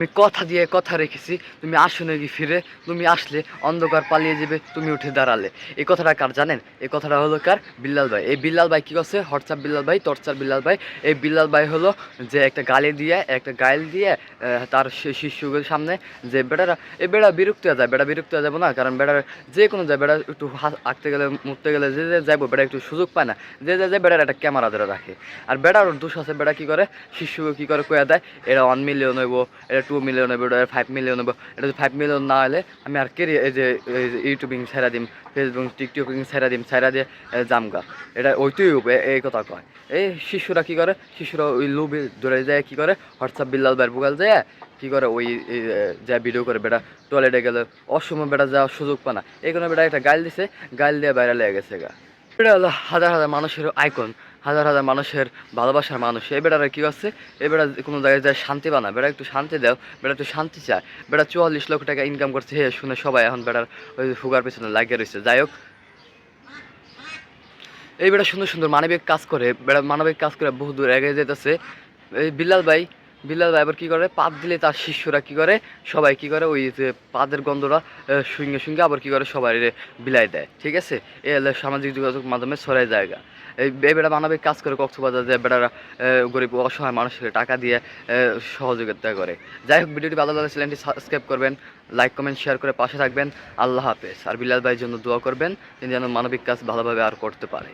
আমি কথা দিয়ে কথা রেখেছি, তুমি আসো নাকি ফিরে? তুমি আসলে অন্ধকার পালিয়ে যাবে, তুমি উঠে দাঁড়ালে। এই কথাটা কার জানেন? এই কথাটা হলো কার? বিল্লাল ভাই। এই বিল্লাল ভাই কী করছে? হোয়াটসঅ্যাপ বিল্লাল ভাই, টর্চার বিল্লাল ভাই। এই বিল্লাল ভাই হলো যে একটা গালি দিয়ে, একটা গাইল দিয়ে তার শিশুদের সামনে যে বেটারা, এই বেড়া বিরক্ত হয়ে যায়। বেড়া বিরক্ত হয়ে যাব না, কারণ বেড়ার যে কোনো যায় বেড়া একটু আঁকতে গেলে, মুততে গেলে যে যে যাইবো বেড়া একটু সুযোগ পায় না। যে যে যে বেড়ার একটা ক্যামেরা ধরে রাখে। আর বেড়ার দোষ আছে বেড়া কী করে? শিশুকে কী করে কয়ে দেয়? এরা ওয়ান মিলিয়ন হইব টু মিলিয়ন হইব এটা ফাইভ মিলিয়ন হইব এটা যদি ফাইভ মিলিয়ন না হলে আমি আর কে এই যে ইউটিউবিং ছেড়া দিম ফেসবুক টিকটকিং ছেড়া দিম, ছেড়া দিয়ে জামগা এটা ওইটাই হবে এই কথা কয়। এই শিশুরা কি করে? শিশুরা ওই লোভে ধরে যায়, কি করে? হোয়াটসঅ্যাপ বিল্লাল বাইর বুগাল যায়, কি করে? ওই যা ভিডিও করে, বেটা টয়লেটে গেলে অসময় বেটা যাওয়ার সুযোগ পায় না। এই কোনো বেটা একটা গাইল দিছে, গাইল দিয়ে বাইরে লেগে গেছে গা। এটা হলো হাজার হাজার মানুষের আইকন হাজার হাজার মানুষের ভালোবাসার মানুষ। এই বেড়ারা কী আছে? এই বেড়া কোনো জায়গায় যায় শান্তি বানা বেড়া একটু শান্তি দাও, বেড়া একটু শান্তি চায়। বেড়া চুয়াল্লিশ লক্ষ টাকা ইনকাম করছে, হে শুনে সবাই এখন বেড়ার ওই ফুগার পেছনে লাগিয়ে রয়েছে। যাই হোক। এই বেড়া সুন্দর সুন্দর মানবিক কাজ করে, বেড়া মানবিক কাজ করে বহু দূর এগিয়ে যেতেছে। এই বিল্লাল ভাই বিল্লাল ভাই আবার কী করে? পাত দিলে তার শিষ্যরা কি করে? সবাই কি করে? ওই যে পাদের গন্ধটা শুঙ্গে শুঙ্গে আবার কি করে? সবাই বিলাই দেয়, ঠিক আছে? এ সামাজিক যোগাযোগ মাধ্যমে ছড়ায় জায়গা। এই বেটা মানবিক কাজ করে কক্সবাজার যে বেড়ারা গরিব অসহায় মানুষকে টাকা দিয়ে সহযোগিতা করে। যাই হোক, ভিডিওটি ভালো লাগলে চ্যানেলটি সাবস্ক্রাইব করবেন, লাইক, কমেন্ট, শেয়ার করে পাশে থাকবেন। আল্লাহ হাফেজ। আর বিল্লাল ভাইয়ের জন্য দোয়া করবেন, তিনি যেন মানবিক কাজ ভালোভাবে আর করতে পারে।